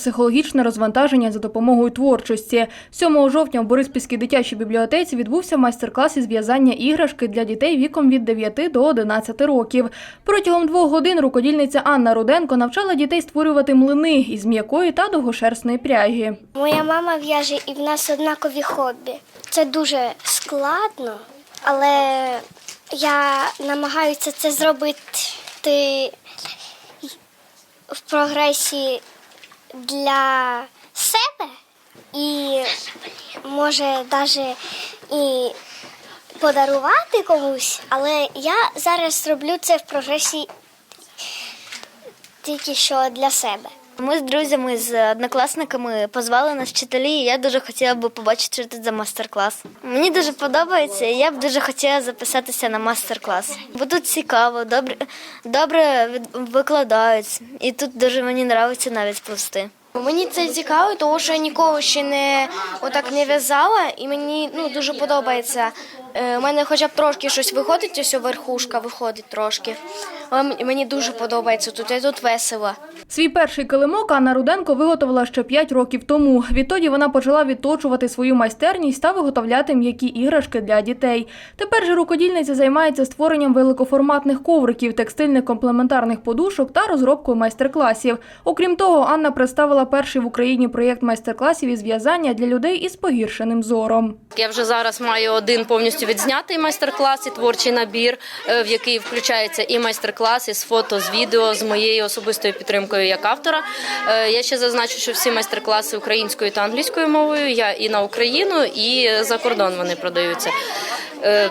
Психологічне розвантаження за допомогою творчості. 7 жовтня в Бориспільській дитячій бібліотеці відбувся майстер-клас із в'язання іграшки для дітей віком від 9 до 11 років. Протягом двох годин рукодільниця Анна Руденко навчала дітей створювати млини із м'якої та довгошерстної пряги. Моя мама в'яже і в нас однакові хобі. Це дуже складно, але я намагаюся це зробити в прогресі для себе і може навіть і подарувати комусь, але я зараз роблю це в прогресі тільки що для себе. Ми з друзями, з однокласниками позвали нас вчителі, і я дуже хотіла б побачити, що це за майстер-клас. Мені дуже подобається, і я б дуже хотіла записатися на майстер-клас. Бо тут цікаво, добре, добре викладають, і тут дуже мені подобається навіть плести. Мені це цікаво, тому що я ніколи ще не отак не в'язала, і мені ну дуже подобається. Е, У мене хоча б трошки щось виходить, ось верхушка виходить трошки. Але мені дуже подобається тут, і тут весело. Свій перший килимок Анна Руденко виготовила ще 5 років тому. Відтоді вона почала відточувати свою майстерність та виготовляти м'які іграшки для дітей. Тепер же рукодільниця займається створенням великоформатних ковриків, текстильних комплементарних подушок та розробкою майстер-класів. Окрім того, Анна представила перший в Україні проєкт майстер-класів із в'язання для людей із погіршеним зором. Я вже зараз маю один повністю відзнятий майстер-клас і творчий набір, е, в який включається і майстер-клас, із фото, з відео, з моєю особистою підтримкою як автора. Е, Я ще зазначу, що всі майстер-класи українською та англійською мовою. Я і на Україну, і за кордон вони продаються. Е,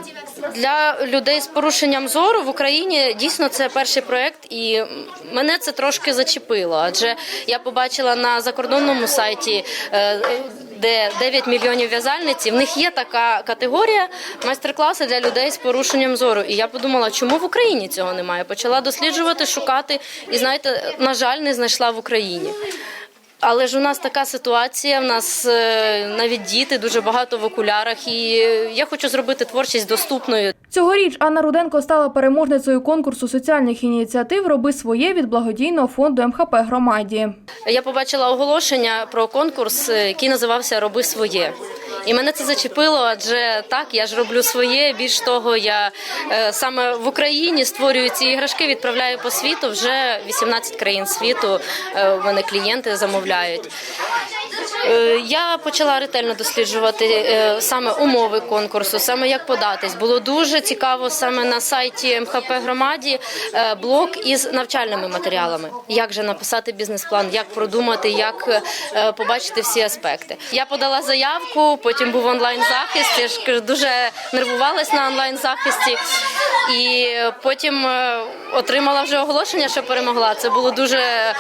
Для людей з порушенням зору в Україні дійсно це перший проект, і мене це трошки зачепило. Адже я побачила на закордонному сайті, е, де 9 мільйонів в'язальниць, в них є така категорія майстер-класи для людей з порушенням зору. І я подумала, чому в Україні цього немає? Почала досліджувати, шукати, і знаєте, на жаль, не знайшла в Україні. Але ж у нас така ситуація. В нас е, навіть діти дуже багато в окулярах, і я хочу зробити творчість доступною. Цьогоріч Анна Руденко стала переможницею конкурсу соціальних ініціатив Роби своє від благодійного фонду МХП громаді. Я побачила оголошення про конкурс, е, який називався Роби своє. І мене це зачепило, адже так, я ж роблю своє. Більш того, я е, саме в Україні створюю ці іграшки, відправляю по світу. Вже 18 країн світу е, у мене клієнти замовляють. Е, Я почала ретельно досліджувати е, саме умови конкурсу, саме як податись. Було дуже цікаво саме на сайті МХП громаді е, блок із навчальними матеріалами. Як же написати бізнес-план, як продумати, як побачити всі аспекти. Я подала заявку, потім був онлайн захист. Я ж дуже нервувалась на онлайн захисті, і потім отримала вже оголошення, що перемогла. Це було дуже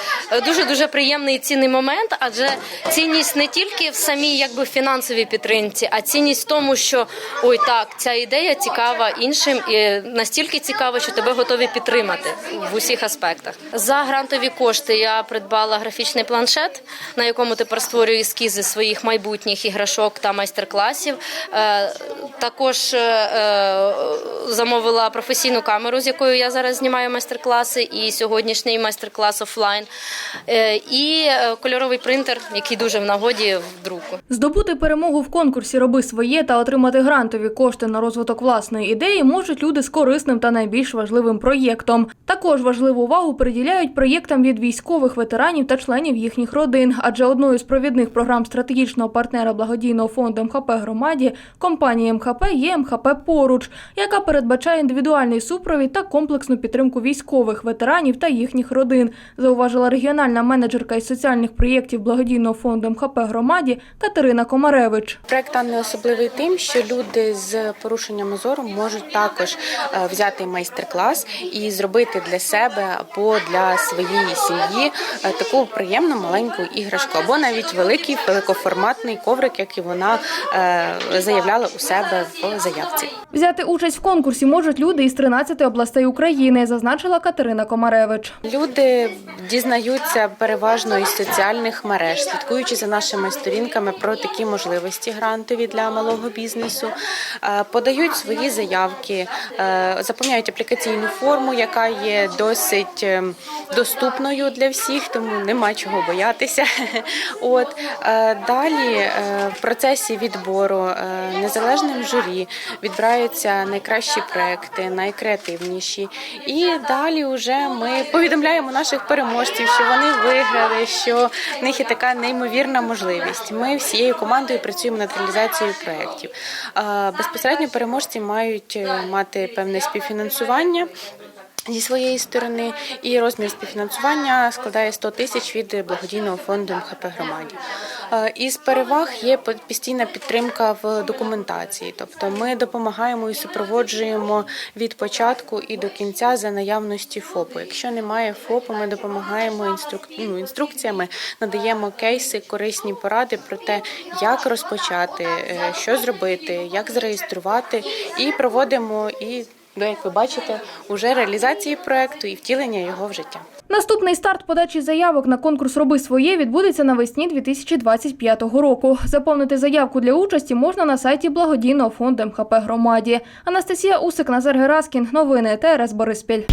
дуже дуже приємний і цінний момент, адже цінність не тільки в самій якби фінансовій підтримці, а цінність в тому, що ой, так ця ідея цікава іншим і настільки цікава, що тебе готові підтримати в усіх аспектах. За грантові кошти я придбала графічний планшет, на якому тепер створюю ескізи своїх майбутніх іграшок та майстер-класів. Е, Також е, е, замовила професійну камеру, з якою я зараз знімаю майстер-класи, і сьогоднішній майстер-клас офлайн, і кольоровий принтер, який дуже в нагоді в друку. Здобути перемогу в конкурсі Роби своє та отримати грантові кошти на розвиток власної ідеї можуть люди з корисним та найбільш важливим проєктом. Також важливу увагу приділяють проєктам від військових ветеранів та членів їхніх родин, адже одною з провідних програм стратегічного партнера благодійного фонду МХП громаді компанії МХП є МХП Поруч, яка передбачає індивідуальний супровід та комплексну підтримку військових ветеранів та їхніх родин, зауважила регіональна менеджерка із соціальних проєктів благодійного фонду МХП громаді Катерина Комаревич. Проект Анни особливий тим, що люди з порушенням зору можуть також е, взяти майстер-клас і зробити для себе або для своєї сім'ї е, таку приємну маленьку іграшку, або навіть великий великоформатний коврик, як і вона е, заявляла у себе в заявці. Взяти участь в конкурсі можуть люди із 13 областей України. Зазначила Катерина Комаревич. Люди дізнаються переважно із соціальних мереж, слідкуючи за нашими сторінками про такі можливості грантові для малого бізнесу, е, подають свої заявки, е, заповняють аплікаційну форму, яка є досить е, доступною для всіх, тому нема чого боятися. От е, далі в процесі відбору незалежним журі відбираються найкращі проекти, найкреативніші. І далі вже ми повідомляємо наших переможців, що вони виграли, що в них є така неймовірна можливість. Ми всією командою працюємо над реалізацією проєктів. Безпосередньо переможці мають е, мати певне співфінансування. Зі своєї сторони і розмір співфінансування складає 100 тисяч від благодійного фонду МХП громаді. Е, Із переваг є по- постійна підтримка в документації, тобто ми допомагаємо і супроводжуємо від початку і до кінця за наявності ФОПу. Якщо немає ФОПу, ми допомагаємо інструк... ну, інструкціями, надаємо кейси, корисні поради про те, як розпочати, е, що зробити, як зареєструвати, і проводимо і. Ну, як ви бачите, уже реалізації проекту і втілення його в життя. Наступний старт подачі заявок на конкурс Роби своє відбудеться навесні 2025 року. Заповнити заявку для участі можна на сайті благодійного фонду МХП громаді. Анастасія Усик, Назар Гераскін. Новини ТРС Бориспіль.